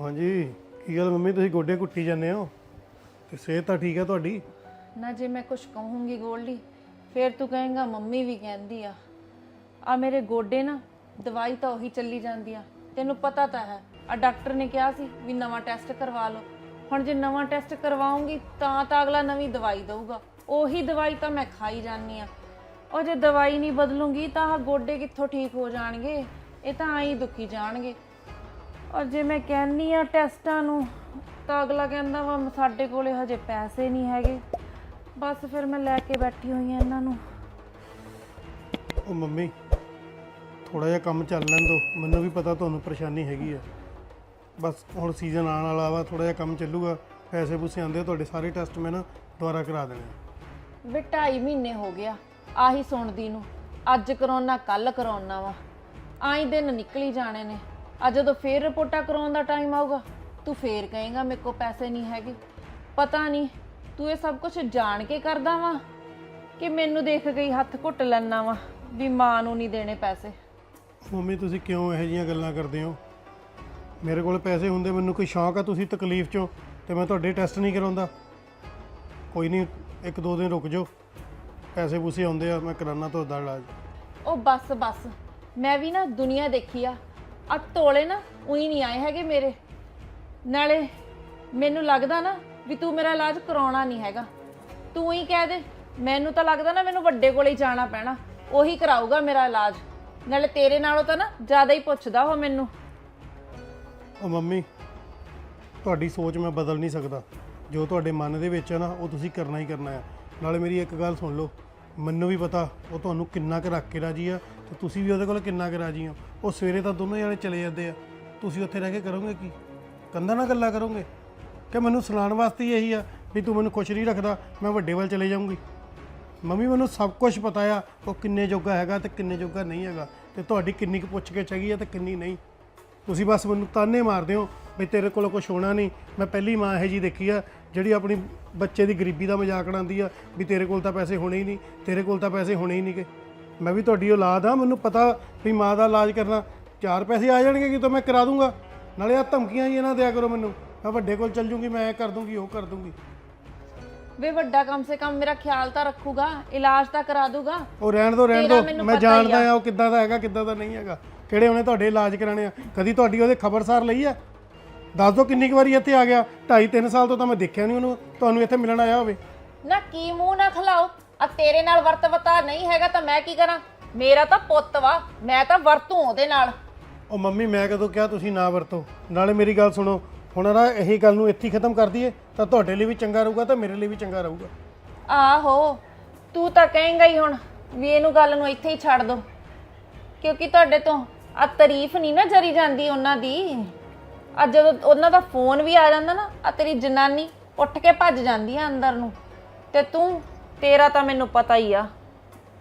ਹਾਂਜੀ, ਕੀ ਗੱਲ ਮੰਮੀ, ਤੁਸੀਂ ਗੋਡੇ ਕੁੱਟੀ ਜਾਂਦੇ ਹੋ? ਤੇ ਸਿਹਤ ਤਾਂ ਠੀਕ ਹੈ ਤੁਹਾਡੀ? ਨਾ ਜੇ ਮੈਂ ਕੁਝ ਕਹੂੰਗੀ ਗੋਲਡੀ, ਫਿਰ ਤੂੰ ਕਹੇਂਗਾ ਮੰਮੀ ਵੀ ਕਹਿੰਦੀ ਆ। ਆ ਮੇਰੇ ਗੋਡੇ ਨਾ, ਦਵਾਈ ਤਾਂ ਉਹੀ ਚੱਲੀ ਜਾਂਦੀ ਆ। ਤੈਨੂੰ ਪਤਾ ਤਾਂ ਹੈ, ਆ ਡਾਕਟਰ ਨੇ ਕਿਹਾ ਸੀ ਵੀ ਨਵਾਂ ਟੈਸਟ ਕਰਵਾ ਲਓ। ਹੁਣ ਜੇ ਨਵਾਂ ਟੈਸਟ ਕਰਵਾਉਂਗੀ, ਤਾਂ ਤਾਂ ਅਗਲਾ ਨਵੀਂ ਦਵਾਈ ਦਊਗਾ। ਉਹੀ ਦਵਾਈ ਤਾਂ ਮੈਂ ਖਾਈ ਜਾਂਦੀ ਆ। ਉਹ ਜੇ ਦਵਾਈ ਨਹੀਂ ਬਦਲੂੰਗੀ, ਤਾਂ ਆਹ ਗੋਡੇ ਕਿੱਥੋਂ ਠੀਕ ਹੋ ਜਾਣਗੇ? ਇਹ ਤਾਂ ਆਈ ਦੁਖੀ ਜਾਣਗੇ। ਔਰ ਜੇ ਮੈਂ ਕਹਿੰਨੀ ਆ ਟੈਸਟਾਂ ਨੂੰ ਤਾਂ ਅਗਲਾ ਕਹਿੰਦਾ ਵਾ ਸਾਡੇ ਕੋਲੇ ਹਜੇ ਪੈਸੇ ਨਹੀਂ ਹੈਗੇ। ਬਸ ਫਿਰ ਮੈਂ ਲੈ ਕੇ ਬੈਠੀ ਹੋਈ ਆ ਇਹਨਾਂ ਨੂੰ। ਉਹ ਮੰਮੀ ਥੋੜਾ ਜਿਹਾ ਕੰਮ ਚੱਲ ਲੈਣ ਦਿਓ। ਮੈਨੂੰ ਵੀ ਪਤਾ ਤੁਹਾਨੂੰ ਪਰੇਸ਼ਾਨੀ ਹੈਗੀ ਆ। ਬਸ ਹੁਣ ਸੀਜ਼ਨ ਆਉਣ ਵਾਲਾ ਵਾ ਥੋੜਾ ਜਿਹਾ ਕੰਮ ਚੱਲੂਗਾ। ਪੈਸੇ ਪੂਸੇ ਆਉਂਦੇ ਆ, ਤੁਹਾਡੇ ਸਾਰੇ ਟੈਸਟ ਮੈਂ ਨਾ ਦੁਬਾਰਾ ਕਰਾ ਦੇਣੇ ਆ। ਵੀ ਢਾਈ ਮਹੀਨੇ ਹੋ ਗਿਆ ਆਹੀ ਸੁਣਦੀ ਨੂੰ। ਅੱਜ ਕਰਾਉਣਾ ਕੱਲ ਕਰਾਉਣਾ ਵਾ। ਆਈ ਦਿਨ ਨਿਕਲੀ ਜਾਣੇ ਨੇ। ਅੱਜ ਜਦੋਂ ਫੇਰ ਰਿਪੋਰਟਾਂ ਕਰਾਉਣ ਦਾ ਟਾਈਮ ਆਊਗਾ ਤੂੰ ਫੇਰ ਕਹੇਗਾ ਮੇਰੇ ਕੋਲ ਪੈਸੇ ਨਹੀਂ ਹੈਗੇ। ਪਤਾ ਨਹੀਂ ਤੂੰ ਇਹ ਸਭ ਕੁਝ ਜਾਣ ਕੇ ਕਰਦਾ ਵਾ ਕਿ ਮੈਨੂੰ ਦੇਖ ਗਈ ਹੱਥ ਘੁੱਟ ਲੈਣਾ ਵਾ ਵੀ ਮਾਂ ਨੂੰ ਨਹੀਂ ਦੇਣੇ ਪੈਸੇ। ਮੰਮੀ ਤੁਸੀਂ ਕਿਉਂ ਇਹੋ ਜਿਹੀਆਂ ਗੱਲਾਂ ਕਰਦੇ ਹੋ? ਮੇਰੇ ਕੋਲ ਪੈਸੇ ਹੁੰਦੇ ਮੈਨੂੰ ਕੋਈ ਸ਼ੌਂਕ ਆ ਤੁਸੀਂ ਤਕਲੀਫ ਚੋਂ ਤੇ ਮੈਂ ਤੁਹਾਡੇ ਟੈਸਟ ਨਹੀਂ ਕਰਾਉਂਦਾ। ਕੋਈ ਨਹੀਂ ਇੱਕ ਦੋ ਦਿਨ ਰੁਕ ਜਾਓ। ਪੈਸੇ ਪੂਸੇ ਆਉਂਦੇ ਆ ਮੈਂ ਕਰਾਨਾ ਤੁਹਾਡਾ ਇਲਾਜ। ਉਹ ਬੱਸ ਬੱਸ ਮੈਂ ਵੀ ਨਾ ਦੁਨੀਆ ਦੇਖੀ ਆ। ਆ ਤੋਲੇ ਨਾ ਉਹੀ ਨਹੀਂ ਆਏ ਹੈਗੇ ਮੇਰੇ। ਨਾਲੇ ਮੈਨੂੰ ਲੱਗਦਾ ਨਾ ਵੀ ਤੂੰ ਮੇਰਾ ਇਲਾਜ ਕਰਾਉਣਾ ਨਹੀਂ ਹੈਗਾ। ਤੂੰ ਹੀ ਕਹਿ ਦੇ, ਮੈਨੂੰ ਤਾਂ ਲੱਗਦਾ ਨਾ ਮੈਨੂੰ ਵੱਡੇ ਕੋਲੇ ਹੀ ਜਾਣਾ ਪੈਣਾ। ਉਹੀ ਕਰਾਊਗਾ ਮੇਰਾ ਇਲਾਜ। ਨਾਲੇ ਤੇਰੇ ਨਾਲੋਂ ਤਾਂ ਨਾ ਜ਼ਿਆਦਾ ਹੀ ਪੁੱਛਦਾ ਉਹ ਮੈਨੂੰ। ਉਹ ਮੰਮੀ, ਤੁਹਾਡੀ ਸੋਚ ਮੈਂ ਬਦਲ ਨਹੀਂ ਸਕਦਾ। ਜੋ ਤੁਹਾਡੇ ਮਨ ਦੇ ਵਿੱਚ ਹੈ ਨਾ, ਉਹ ਤੁਸੀਂ ਕਰਨਾ ਹੀ ਕਰਨਾ ਹੈ। ਨਾਲੇ ਮੇਰੀ ਇੱਕ ਗੱਲ ਸੁਣ ਲਓ। ਮੈਨੂੰ ਵੀ ਪਤਾ, ਉਹ ਤੁਹਾਨੂੰ ਕਿੰਨਾ ਕੁ ਰੱਖ ਕੇ ਰਾਜੀ ਆ ਤੇ ਤੁਸੀਂ ਵੀ ਉਹਦੇ ਕੋਲ ਕਿੰਨਾ ਕੁ ਰਾਜੀ ਹੋ। ਉਹ ਸਵੇਰੇ ਤਾਂ ਦੋਨੋਂ ਜਣੇ ਚਲੇ ਜਾਂਦੇ ਆ। ਤੁਸੀਂ ਉੱਥੇ ਰਹਿ ਕੇ ਕਰੋਗੇ ਕੀ? ਕੰਧਾਂ ਨਾਲ ਗੱਲਾਂ ਕਰੋਗੇ? ਕਿ ਮੈਨੂੰ ਸੁਣਾਉਣ ਵਾਸਤੇ ਹੀ ਇਹੀ ਆ ਵੀ ਤੂੰ ਮੈਨੂੰ ਖੁਸ਼ ਨਹੀਂ ਰੱਖਦਾ, ਮੈਂ ਵੱਡੇ ਵੱਲ ਚਲੇ ਜਾਊਂਗੀ। ਮੰਮੀ, ਮੈਨੂੰ ਸਭ ਕੁਝ ਪਤਾ ਆ, ਉਹ ਕਿੰਨੇ ਜੋਗਾ ਹੈਗਾ ਤੇ ਕਿੰਨੇ ਜੋਗਾ ਨਹੀਂ ਹੈਗਾ ਤੇ ਤੁਹਾਡੀ ਕਿੰਨੀ ਕੁ ਪੁੱਛ ਕੇ ਚਾਹੀਏ ਤੇ ਕਿੰਨੀ ਨਹੀਂ। ਤੁਸੀਂ ਬਸ ਮੈਨੂੰ ਤਾਨੇ ਮਾਰਦੇ ਹੋ ਵੀ ਤੇਰੇ ਕੋਲ ਕੁਝ ਹੋਣਾ ਨਹੀਂ। ਮੈਂ ਪਹਿਲੀ ਮਾਂ ਇਹ ਜੀ ਦੇਖੀ ਆ ਜਿਹੜੀ ਆਪਣੀ ਬੱਚੇ ਦੀ ਗਰੀਬੀ ਦਾ ਮਜ਼ਾਕ ਉਡਾਉਂਦੀ ਆ ਵੀ ਤੇਰੇ ਕੋਲ ਤਾਂ ਪੈਸੇ ਹੋਣੇ ਹੀ ਨਹੀਂ ਤੇਰੇ ਕੋਲ ਤਾਂ ਪੈਸੇ ਹੋਣੇ ਹੀ ਨਹੀਂਗੇ ਮੈਂ ਵੀ ਤੁਹਾਡੀ ਔਲਾਦ ਆ ਮੈਨੂੰ ਪਤਾ ਵੀ ਮਾਂ ਦਾ ਇਲਾਜ ਕਰਨਾ ਚਾਰ ਪੈਸੇ ਆ ਜਾਣਗੇ ਕਿ ਤਾਂ ਮੈਂ ਕਰਾ ਦੂੰਗਾ। ਨਾਲੇ ਆ ਧਮਕੀਆਂ ਹੀ ਨਾ ਦਿਆ ਕਰੋ ਮੈਨੂੰ ਮੈਂ ਵੱਡੇ ਕੋਲ ਚੱਲ ਜੂੰਗੀ ਮੈਂ ਇਹ ਕਰ ਦੂੰਗੀ ਉਹ ਕਰ ਦੂੰਗੀ। ਵੇ ਵੱਡਾ ਕਮ ਸੇ ਕਮ ਮੇਰਾ ਖਿਆਲ ਤਾਂ ਰੱਖੂਗਾ ਇਲਾਜ ਤਾਂ ਕਰਾ ਦੂਗਾ। ਉਹ ਰਹਿਣ ਦੋ ਰਹਿਣ ਤੇਰਾ ਦੋ ਮੈਨੂੰ ਮੈਂ ਪਤਾ ਹੀ ਜਾਣਦਾ। ਆ ਉਹ ਕਿੱਦਾਂ ਦਾ ਹੈਗਾ ਕਿੱਦਾਂ ਦਾ ਨਹੀਂ ਹੈਗਾ। ਕਿਹੜੇ ਉਹਨੇ ਤੁਹਾਡੇ ਇਲਾਜ ਕਰਾਣੇ ਆ? ਕਦੀ ਤੁਹਾਡੀ ਉਹਦੇ ਖਬਰਸਾਰ ਲਈ ਆ? ਦੱਸ ਦਿਓ ਕਿੰਨੀ ਕੁ ਵਾਰੀ ਇੱਥੇ ਆ ਗਿਆ? ਢਾਈ ਤਿੰਨ ਸਾਲ ਤੋਂ ਤਾਂ ਮੈਂ ਦੇਖਿਆ ਨਹੀਂ ਉਹਨੂੰ। ਤੁਹਾਨੂੰ ਇੱਥੇ ਮਿਲਣ ਆਇਆ ਹੋਵੇ। ਨਾ ਕੀ ਮੂੰਹ ਨਾ ਖਲਾਓ। ਆ ਤੇਰੇ ਨਾਲ ਵਰਤਵਤਾ ਨਹੀਂ ਹੈਗਾ ਤਾਂ ਮੈਂ ਕੀ ਕਰਾਂ? ਮੇਰਾ ਤਾਂ ਪੁੱਤ ਵਾ। ਮੈਂ ਤਾਂ ਵਰਤੂ ਉਹਦੇ ਨਾਲ। ਉਹ ਮੰਮੀ ਮੈਂ ਕਦੋਂ ਕਿਹਾ ਤੁਸੀਂ ਨਾ ਵਰਤੋ? ਨਾਲੇ ਮੇਰੀ ਗੱਲ ਸੁਣੋ। ਹੁਣ ਨਾ ਇਹੀ ਗੱਲ ਨੂੰ ਇੱਥੇ ਹੀ ਖਤਮ ਕਰ ਦਈਏ ਤਾਂ ਤੁਹਾਡੇ ਲਈ ਵੀ ਚੰਗਾ ਰਹੂਗਾ ਤਾਂ ਮੇਰੇ ਲਈ ਵੀ ਚੰਗਾ ਰਹੂਗਾ। ਆਹੋ। ਤੂੰ ਤਾਂ ਕਹੇਂਗਾ ਹੀ ਹੁਣ ਵੀ ਇਹਨੂੰ ਗੱਲ ਨੂੰ ਇੱਥੇ ਹੀ ਛੱਡ ਦੋ। ਕਿਉਂਕਿ ਤੁਹਾਡੇ ਤੋਂ ਆ ਤਾਰੀਫ ਨਹੀਂ ਨਾ ਜਰੀ ਜਾਂਦੀ ਉਹਨਾਂ ਦੀ। ਅੱਜ ਜਦੋਂ ਉਹਨਾਂ ਦਾ ਫੋਨ ਵੀ ਆ ਜਾਂਦਾ ਨਾ, ਆ ਤੇਰੀ ਜਨਾਨੀ ਉੱਠ ਕੇ ਭੱਜ ਜਾਂਦੀ ਆ ਅੰਦਰ ਨੂੰ। ਤੇ ਤੂੰ, ਤੇਰਾ ਤਾਂ ਮੈਨੂੰ ਪਤਾ ਹੀ ਆ।